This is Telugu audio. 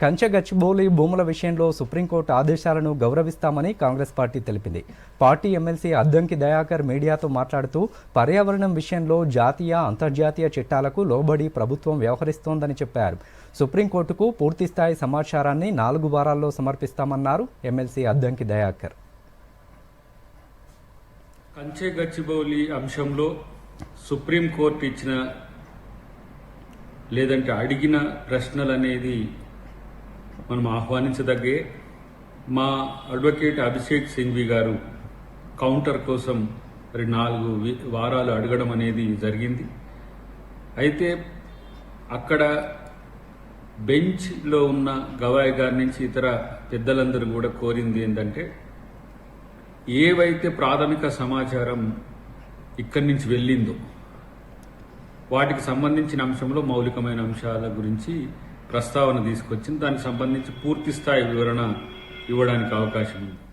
కంచె గచ్చిబౌలి భూముల విషయంలో సుప్రీంకోర్టు ఆదేశాలను గౌరవిస్తామని కాంగ్రెస్ పార్టీ తెలిపింది. పార్టీ ఎమ్మెల్సీ అద్దంకి దయాకర్ మీడియాతో మాట్లాడుతూ పర్యావరణం విషయంలో జాతీయ అంతర్జాతీయ చట్టాలకు లోబడి ప్రభుత్వం వ్యవహరిస్తోందని చెప్పారు. సుప్రీంకోర్టుకు పూర్తిస్థాయి సమాచారాన్ని నాలుగు వారాల్లో సమర్పిస్తామన్నారు ఎమ్మెల్సీ అద్దంకి దయాకర్. కంచె గచ్చిబౌలి అంశంలో సుప్రీంకోర్టు ఇచ్చిన లేదంటే అడిగిన ప్రశ్నలు అనేది మనం ఆహ్వానించదగ్గే మా అడ్వకేట్ అభిషేక్ సింఘ్వి గారు కౌంటర్ కోసం మరి నాలుగు వారాలు అడగడం అనేది జరిగింది. అయితే అక్కడ బెంచ్లో ఉన్న గవాయి గారి నుంచి ఇతర పెద్దలందరూ కూడా కోరింది ఏంటంటే ఏవైతే ప్రాథమిక సమాచారం ఇక్కడి నుంచి వెళ్ళిందో వాటికి సంబంధించిన అంశంలో మౌలికమైన అంశాల గురించి ప్రస్తావన తీసుకొచ్చింది. దానికి సంబంధించి పూర్తి స్థాయి వివరణ ఇవ్వడానికి అవకాశం ఉంది.